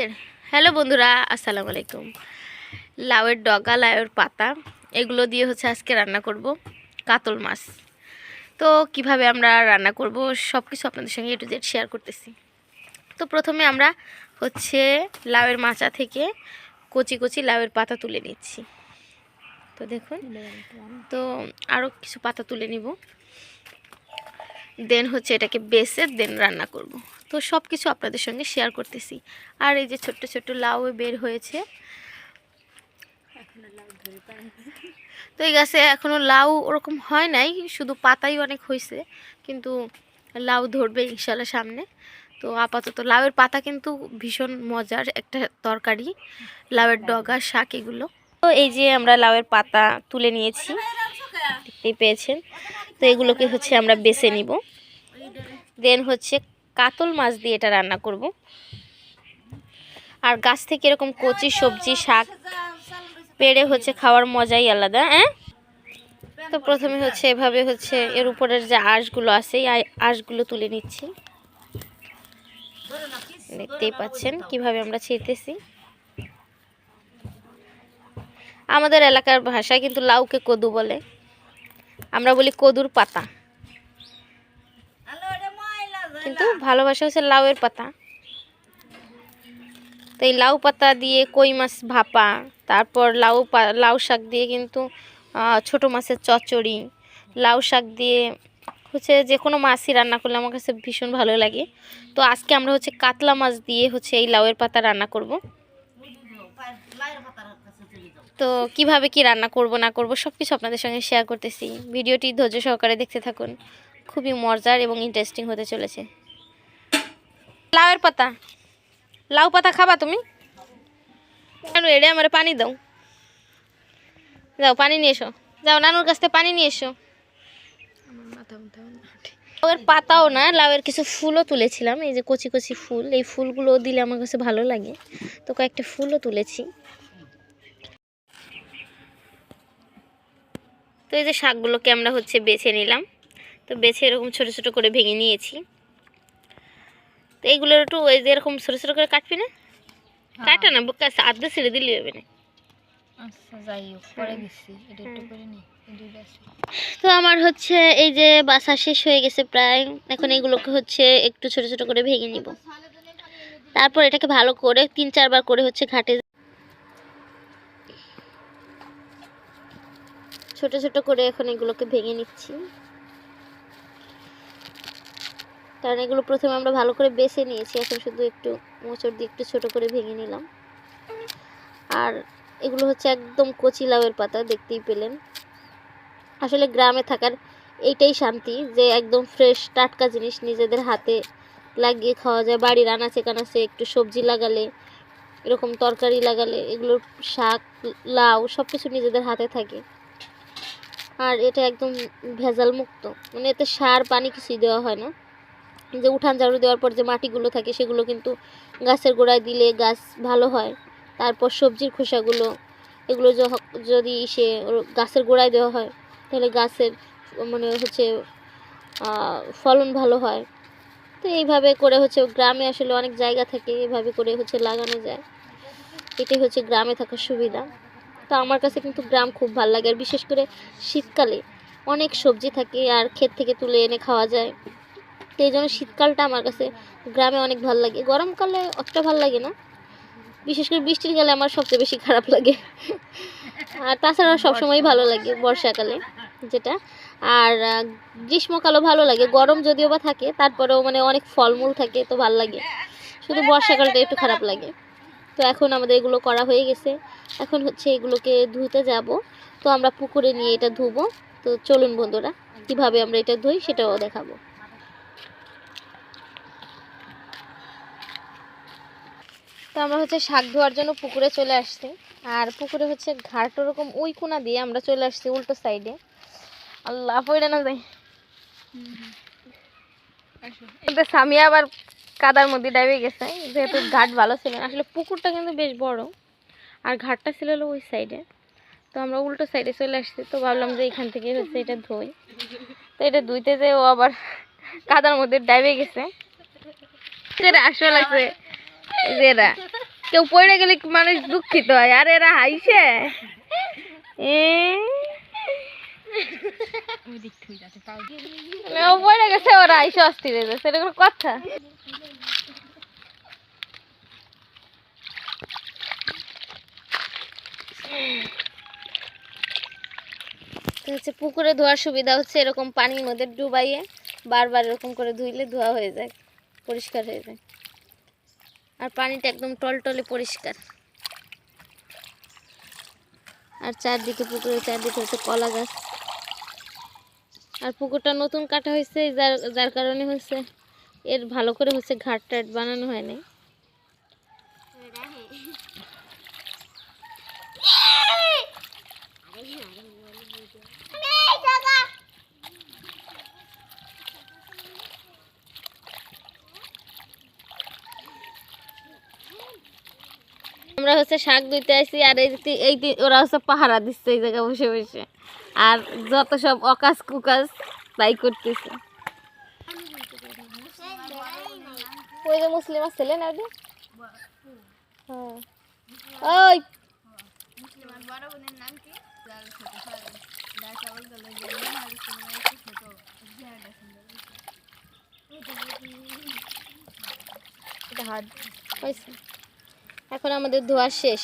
সের হ্যালো বন্ধুরা আসসালামু আলাইকুম। লাউয়ের ডগা লাউয়ের পাতা এগুলো দিয়ে হচ্ছে আজকে রান্না করব কাতল মাছ। তো কীভাবে আমরা রান্না করব সব কিছু আপনাদের সঙ্গে একটু জেড শেয়ার করতেছি। তো প্রথমে আমরা হচ্ছে লাউয়ের মাচা থেকে কচি কচি লাউয়ের পাতা তুলে নিচ্ছি। তো দেখুন তো আরও কিছু পাতা তুলে নিব। দেন হচ্ছে এটাকে বেসে দেন রান্না করব। তো সব কিছু আপনাদের সঙ্গে শেয়ার করতেছি। আর এই যে ছোট্ট ছোট্ট লাউ বের হয়েছে। তো এই গাছে এখনও লাউ ওরকম হয় নাই শুধু পাতাই অনেক হয়েছে কিন্তু লাউ ধরবে ইনশাল্লাহ সামনে। তো আপাতত লাউয়ের পাতা কিন্তু ভীষণ মজার একটা তরকারি লাউয়ের ডগা শাক এগুলো। তো এই যে আমরা লাউয়ের পাতা তুলে নিয়েছি দেখতেই পেয়েছেন। তো এগুলোকে হচ্ছে আমরা বেছে নিব। দেন হচ্ছে কাতল মাছ দিয়ে এটা রান্না করব। আর গাছ থেকে এরকম কচি সবজি, শাক, পেড়ে হচ্ছে খাওয়ার মজাই আলাদা হ্যাঁ তো প্রথমে হচ্ছে এভাবে হচ্ছে এর উপরের যে আঁশগুলো আছে, এই আঁশগুলো তুলে নিচ্ছি। দেখতেই পাচ্ছেন কীভাবে আমরা ছিঁড়তেছি আমাদের এলাকার ভাষায় কিন্তু লাউকে কদু বলে। আমরা বলি কদুর পাতা। কিন্তু ভালোবাসা হচ্ছে লাউয়ের পাতা। তো এই লাউ পাতা দিয়ে কই মাছ ভাপা তারপর লাউ লাউ শাক দিয়ে কিন্তু ছোট মাছের চচ্চড়ি লাউ শাক দিয়ে হচ্ছে যে কোনো মাছই রান্না করলে আমার কাছে ভীষণ ভালো লাগে। তো আজকে আমরা হচ্ছে কাতলা মাছ দিয়ে হচ্ছে এই লাউয়ের পাতা রান্না করব। তো কীভাবে কি রান্না করব, না করব সব কিছু আপনাদের সঙ্গে শেয়ার করতেছি। ভিডিওটি ধৈর্য সহকারে দেখতে থাকুন। খুবই মজার এবং ইন্টারেস্টিং হতে চলেছে। লাউয়ের পাতা। লাউ পাতা খাবা তুমি? কেন এড়ে আমার পানি দাও। যাও, পানি নিয়ে এসো। যাও, নানুর কাছ থেকে পানি নিয়ে এসো। লাউয়ের পাতাও না, লাউয়ের কিছু ফুলও তুলেছিলাম। এই যে কচি কচি ফুল, এই ফুলগুলো দিলে আমার কাছে ভালো লাগে। তো কয়েকটা ফুলও তুলেছি। তো এই যে শাকগুলোকে আমরা হচ্ছে বেছে নিলাম। তো বেছে এরকম ছোটো ছোটো করে ভেঙে নিয়েছি। তো এইগুলোর একটু ওই যে এরকম ছোটো ছোটো করে কাটবি না? কাটা না বুকা আধা ছেড়ে দিলে হবে না। আচ্ছা নি তো আমার হচ্ছে এই যে বাসা শেষ হয়ে গেছে প্রায়। এখন এগুলোকে হচ্ছে একটু ছোট ছোট করে ভেঙে নিব। তারপর এটাকে ভালো করে তিন চারবার করে হচ্ছে ঘাটে ছোট ছোট করে এখন এগুলোকে ভেঙে নিচ্ছি। কারণ এগুলো প্রথমে আমরা ভালো করে বেছে নিয়েছি, এখন শুধু একটু মোচড় দিয়ে একটু ছোট করে ভেঙে নিলাম। আর এগুলো হচ্ছে একদম কচি লাউয়ের পাতা, দেখতেই পেলেন। আসলে গ্রামে থাকার এইটাই শান্তি যে একদম ফ্রেশ টাটকা জিনিস নিজেদের হাতে লাগিয়ে খাওয়া যায়। বাড়ির আনাচে কানাচে একটু সবজি লাগালে, এরকম তরকারি লাগালে, এগুলোর শাক, লাউ সব কিছু নিজেদের হাতে থাকে। আর এটা একদম ভেজাল মুক্ত মানে এতে সার, পানি কিছুই দেওয়া হয় না। যে উঠান ঝাড়ু দেওয়ার পর যে মাটিগুলো থাকে সেগুলো কিন্তু গাছের গোড়ায় দিলে গাছ ভালো হয়। তারপর সবজির খোসাগুলো, এগুলো যদি সে গাছের গোড়ায় দেওয়া হয়, তাহলে গাছের মানে হচ্ছে ফলন ভালো হয়। তো এইভাবে করে হচ্ছে গ্রামে আসলে অনেক জায়গা থাকে এইভাবে করে হচ্ছে লাগানো যায়। এটাই হচ্ছে গ্রামে থাকার সুবিধা। তো আমার কাছে কিন্তু গ্রাম খুব ভালো লাগে। আর বিশেষ করে শীতকালে অনেক সবজি থাকে আর ক্ষেত থেকে তুলে এনে খাওয়া যায়। তো এই জন্য শীতকালটা আমার কাছে গ্রামে অনেক ভালো লাগে। গরমকালে অতটা ভালো লাগে না। বিশেষ করে বৃষ্টির কালে আমার সবচেয়ে বেশি খারাপ লাগে। আর তাছাড়া সবসময় ভালো লাগে বর্ষাকালে যেটা। আর গ্রীষ্মকালও ভালো লাগে। গরম যদিও বা থাকে, তারপরেও মানে অনেক ফলমূল থাকে, তো ভালো লাগে। শুধু বর্ষাকালটা একটু খারাপ লাগে। তো এখন আমাদের এগুলো করা হয়ে গেছে। এখন হচ্ছে এগুলোকে ধুতে যাব। তো আমরা পুকুরে নিয়ে এটা ধুবো। তো চলুন বন্ধুরা কীভাবে আমরা এটা ধুই সেটাও দেখাবো। তো আমরা হচ্ছে শাক ধোয়ার জন্য পুকুরে চলে আসছি। আর পুকুরে হচ্ছে ঘাট ওরকম ওই কোনা দিয়ে আমরা চলে আসছি উল্টো সাইডে। আল্লাহ পড়ে না যাই। স্বামী আবার কাদার মধ্যে ডাইবে গেছে। যেহেতু ঘাট ভালো ছিল না। আসলে পুকুরটা কিন্তু বেশ বড়। আর ঘাটটা ছিল হলো ওই সাইডে তো আমরা উল্টো সাইডে চলে আসছি তো ভাবলাম যে এখান থেকে হচ্ছে এটা ধুই। তো এটা ধুইতে যে ও আবার কাদার মধ্যে ডাইবে গেছে। সেটা আসলে লাগছে যেটা কেউ পড়ে গেলে মানুষ দুঃখিত হয়? আর এরা হাইছে পড়ে গেছে ওরা হাইছে অস্থির হয়ে এটা কোনো কথা। হচ্ছে পুকুরে ধোয়ার সুবিধা হচ্ছে এরকম পানির মধ্যে ডুবাইয়ে বারবার এরকম করে ধুইলে ধোয়া হয়ে যায় পরিষ্কার হয়ে যায়। আর পানিটা একদম টলটলে পরিষ্কার। আর চারদিকে পুকুরের চারদিকে হচ্ছে কলা গাছ। আর পুকুরটা নতুন কাটা হয়েছে যার যার কারণে হচ্ছে এর ভালো করে হচ্ছে ঘাট টাট বানানো হয় নাই। আমরা হচ্ছে শাক ধুইতে আসি আর এই ওরা হচ্ছে পাহারা দিচ্ছে এই জায়গায় বসে বসে। আর যত সব অকাজ কুকাজ, তাই করতেছে। ওই যে মুসলিম আসছিলেন আর কি? হ্যাঁ। ওই! হয়েছে। এখন আমাদের ধোয়া শেষ।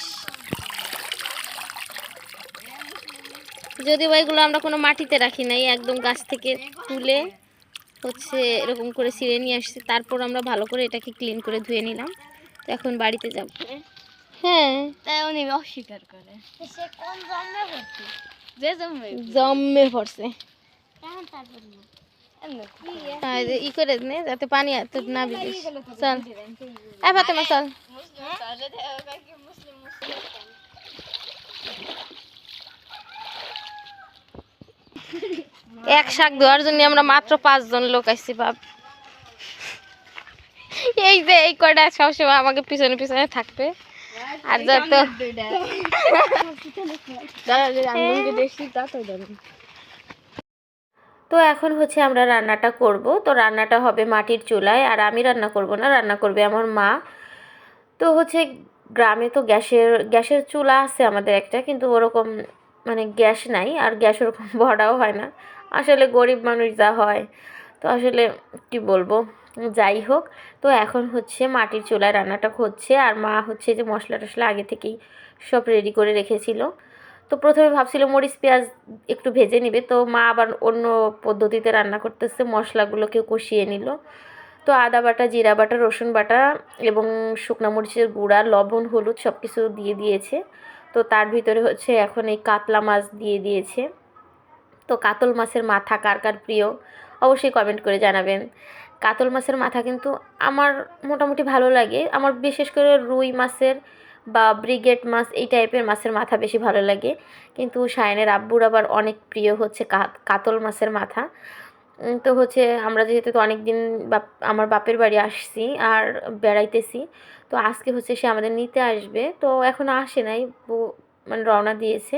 যদিও এগুলো আমরা কোনো মাটিতে রাখি নাই একদম গাছ থেকে তুলে হচ্ছে এরকম করে ছিঁড়ে নিয়ে আসছি। তারপর আমরা ভালো করে এটাকে ক্লিন করে ধুয়ে নিলাম। তো এখন বাড়িতে যাব। হ্যাঁ। তাই উনি অস্বীকার করে। সে কোন জন্মে ভর্তি? যে জন্মে জম্মে পড়ছে কেমন তারপর ই করে নে যাতে পানি এত না বিদিস চল। এ ফাতেমা চল। এক শাক ধোয়ার জন্য আমরা মাত্র পাঁচজন লোক আসছি বাপ। এই যে এই কয়টা সবসময় আমাকে পিছনে পিছনে থাকবে। আর যত তো এখন হচ্ছে আমরা রান্নাটা করব। তো রান্নাটা হবে মাটির চুলায় আর আমি রান্না করব না, রান্না করবে আমার মা। তো হচ্ছে গ্রামে তো গ্যাসের গ্যাসের চুলা আছে আমাদের একটা, কিন্তু ওরকম মানে গ্যাস নাই আর গ্যাস ওরকম ভরাও হয় না। আসলে গরিব মানুষ যা হয়। তো আসলে কি বলব? যাই হোক, তো এখন হচ্ছে মাটির চুলায় রান্নাটা হচ্ছে। আর মা হচ্ছে যে মশলা টশলা আগে থেকেই সব রেডি করে রেখেছিল। তো প্রথমে ভাবছিল মরিচ, পেঁয়াজ একটু ভেজে নিবে। তো মা আবার অন্য পদ্ধতিতে রান্না করতেছে মশলাগুলোকে কষিয়ে নিল। তো আদা বাটা, জিরা বাটা, রসুন বাটা এবং শুকনো মরিচের গুঁড়া, লবণ, হলুদ সব কিছু দিয়ে দিয়েছে। তো তার ভিতরে হচ্ছে এখন এই কাতলা মাছ দিয়ে দিয়েছে। তো কাতল মাছের মাথা কার কার প্রিয় অবশ্যই কমেন্ট করে জানাবেন। কাতল মাছের মাথা কিন্তু আমার মোটামুটি ভালো লাগে। আমার বিশেষ করে রুই মাছের বা ব্রিগেড মাছ, এই টাইপের মাছের মাথা বেশি ভালো লাগে। কিন্তু সায়নের আব্বুর আবার অনেক প্রিয় হচ্ছে কাতল মাছের মাথা। তো হচ্ছে আমরা যেহেতু তো অনেক দিন বাপ, আমার বাপের বাড়ি আসছি আর বেড়াইতেছি, তো আজকে হচ্ছে সে আমাদের নিতে আসবে। তো এখন আসে নাই মানে রওনা দিয়েছে।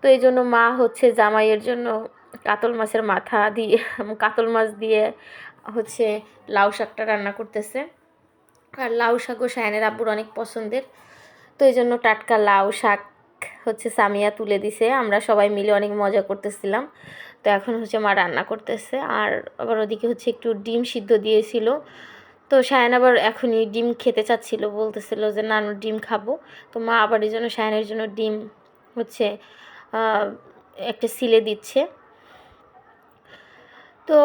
তো এই জন্য মা হচ্ছে জামাইয়ের জন্য কাতল মাছের মাথা দিয়ে, কাতল মাছ দিয়ে হচ্ছে লাউ শাকটা রান্না করতেছে। আর লাউ শাকও সায়নের আব্বুর অনেক পছন্দের। তো এই জন্য টাটকা লাউ শাক হচ্ছে সামিয়া তুলে দিছে। আমরা সবাই মিলে অনেক মজা করতেছিলাম। তো এখন হচ্ছে মা রান্না করতেছে। আর আবার ওদিকে হচ্ছে একটু ডিম সিদ্ধ দিয়েছিল। তো সায়ন আবার এখনই ডিম খেতে চাচ্ছিল। বলতেছিল যে না না, ডিম খাব। তো মা আবার এই জন্য সায়নের জন্য ডিম হচ্ছে একটা সিলে দিচ্ছে। তো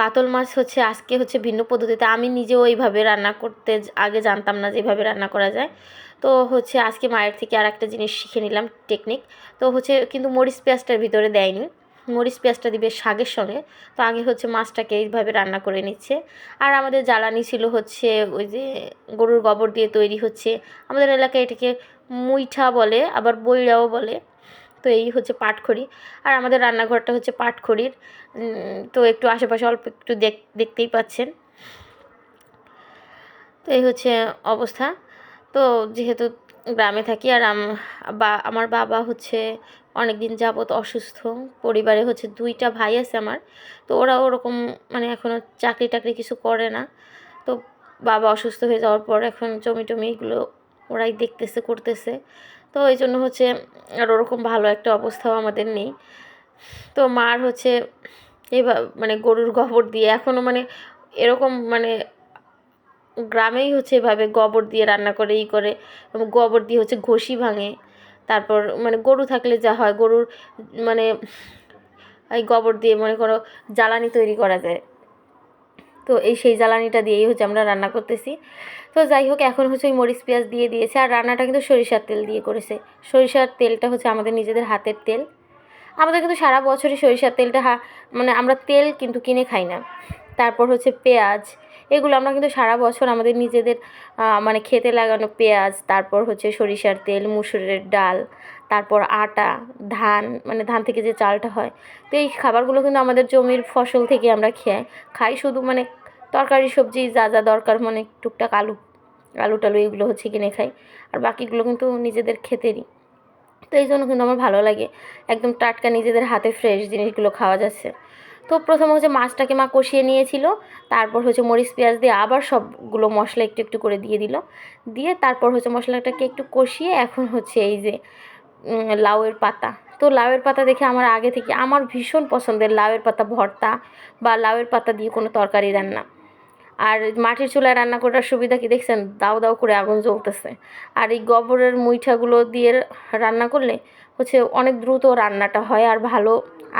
কাতল মাছ হচ্ছে আজকে হচ্ছে ভিন্ন পদ্ধতিতে। আমি নিজেও এইভাবে রান্না করতে আগে জানতাম না যে এইভাবে রান্না করা যায়। তো হচ্ছে আজকে মায়ের থেকে আর একটা জিনিস শিখে নিলাম টেকনিক তো হচ্ছে কিন্তু মরিচ পেঁয়াজটার ভিতরে দেয়নি। মরিচ পেঁয়াজটা দিবে শাকের সঙ্গে। তো আগে হচ্ছে মাছটাকে এইভাবে রান্না করে নিচ্ছে। আর আমাদের জ্বালানি ছিল হচ্ছে ওই যে গরুর গোবর দিয়ে তৈরি হচ্ছে। আমাদের এলাকায় এটাকে মুইঠা বলে, আবার বইরাও বলে। তো এই হচ্ছে পাটখড়ি। আর আমাদের রান্নাঘরটা হচ্ছে পাটখড়ির। তো একটু আশেপাশে অল্প একটু দেখ, দেখতেই পাচ্ছেন। তো এই হচ্ছে অবস্থা। তো যেহেতু গ্রামে থাকি আর বা, আমার বাবা হচ্ছে অনেক দিন যাবৎ অসুস্থ। পরিবারে হচ্ছে দুইটা ভাই আছে আমার। তো ওরা ওরকম মানে এখনও চাকরি টাকরি কিছু করে না। তো বাবা অসুস্থ হয়ে যাওয়ার পর এখন জমি টমি এগুলো ওরাই দেখতেছে, করতেছে। তো এই জন্য হচ্ছে আর ওরকম ভালো একটা অবস্থাও আমাদের নেই। তো মার হচ্ছে এবার মানে গরুর গোবর দিয়ে এখনও মানে এরকম মানে গ্রামেই হচ্ছে এভাবে গোবর দিয়ে রান্না করে, ই করে। গোবর দিয়ে হচ্ছে ঘষি ভাঙে। তারপর মানে গরু থাকলে যা হয়, গরুর মানে এই গোবর দিয়ে মনে করো জ্বালানি তৈরি করা যায়। তো এই সেই জ্বালানিটা দিয়েই হচ্ছে আমরা রান্না করতেছি। তো যাই হোক, এখন হচ্ছে ওই মরিচ, পেঁয়াজ দিয়ে দিয়েছে। আর রান্নাটা কিন্তু সরিষার তেল দিয়ে করেছে। সরিষার তেলটা হচ্ছে আমাদের নিজেদের হাতের তেল। আমাদের কিন্তু সারা বছরই সরিষার তেলটা হা মানে আমরা তেল কিন্তু কিনে খাই না। তারপর হচ্ছে পেঁয়াজ এগুলো আমরা কিন্তু সারা বছর আমাদের নিজেদের মানে খেতে লাগানো পেঁয়াজ, তারপর হচ্ছে সরিষার তেল, মুসুরের ডাল, তারপর আটা, ধান মানে ধান থেকে যে চালটা হয়, তো এই খাবারগুলো কিন্তু আমাদের জমির ফসল থেকে আমরা খেয়ে খাই। শুধু মানে তরকারি, সবজি যা যা দরকার মানে টুকটাক আলু আলু টালু এগুলো হচ্ছে কিনে খাই, আর বাকিগুলো কিন্তু নিজেদের ক্ষেতেরই তো এই জন্য কিন্তু আমার ভালো লাগে, একদম টাটকা নিজেদের হাতে ফ্রেশ জিনিসগুলো খাওয়া যাচ্ছে। তো প্রথমে হচ্ছে মাছটাকে মা কষিয়ে নিয়েছিল, তারপর হচ্ছে মরিচ পেঁয়াজ দিয়ে আবার সবগুলো মশলা একটু একটু করে দিয়ে দিল। দিয়ে তারপর হচ্ছে মশলাটাকে একটু কষিয়ে এখন হচ্ছে এই যে লাউয়ের পাতা। তো লাউয়ের পাতা দেখে আমার আগে থেকে, আমার ভীষণ পছন্দের লাউয়ের পাতা ভর্তা বা লাউয়ের পাতা দিয়ে কোনো তরকারি রান্না। আর মাটির চুলায় রান্না করার সুবিধা কি দেখছেন? দাও দাও করে আগুন জ্বলতেছে। আর এই গোবরের মুইঠাগুলো দিয়ে রান্না করলে হচ্ছে অনেক দ্রুত রান্নাটা হয় আর ভালো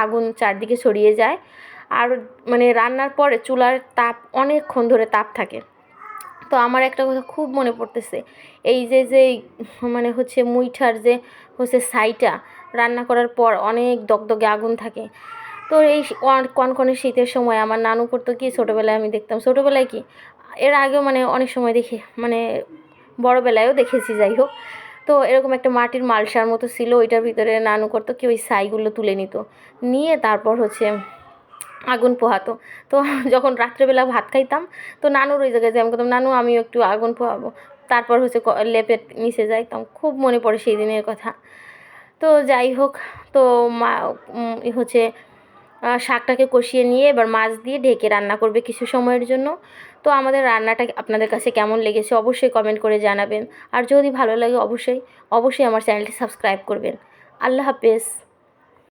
আগুন চারদিকে ছড়িয়ে যায়। আর মানে রান্নার পরে চুলার তাপ অনেকক্ষণ ধরে তাপ থাকে। তো আমার একটা কথা খুব মনে পড়তেছে। এই যে যে মানে হচ্ছে মুইঠার যে হচ্ছে ছাইটা রান্না করার পর অনেক দগদগে আগুন থাকে। তো এই কনকনে শীতের সময় আমার নানু করতো কি, ছোটোবেলায় আমি দেখতাম। ছোটোবেলায় কি? এর আগেও মানে অনেক সময় দেখি মানে বড়োবেলায়ও দেখেছি, যাই হোক। তো এরকম একটা মাটির মালসার মতো ছিল, ওইটার ভিতরে নানু করতো কি ওই ছাইগুলো তুলে নিত। নিয়ে তারপর হচ্ছে আগুন পোহাতো। তো যখন রাত্রেবেলা ভাত খাইতাম, তো নানুর ওই জায়গায় যাই আমি করতাম, নানু, আমিও একটু আগুন পোহাবো। তারপর হচ্ছে লেপের নিচে যাইতাম, খুব মনে পড়ে সেই দিনের কথা। তো যাই হোক, তো মা হচ্ছে শাকটাকে কষিয়ে নিয়ে এবার মাছ দিয়ে ঢেকে রান্না করবে কিছু সময়ের জন্য। তো আমাদের রান্নাটা আপনাদের কাছে কেমন লেগেছে অবশ্যই কমেন্ট করে জানাবেন। আর যদি ভালো লাগে অবশ্যই অবশ্যই আমার চ্যানেলটি সাবস্ক্রাইব করবেন। আল্লাহ হাফেজ।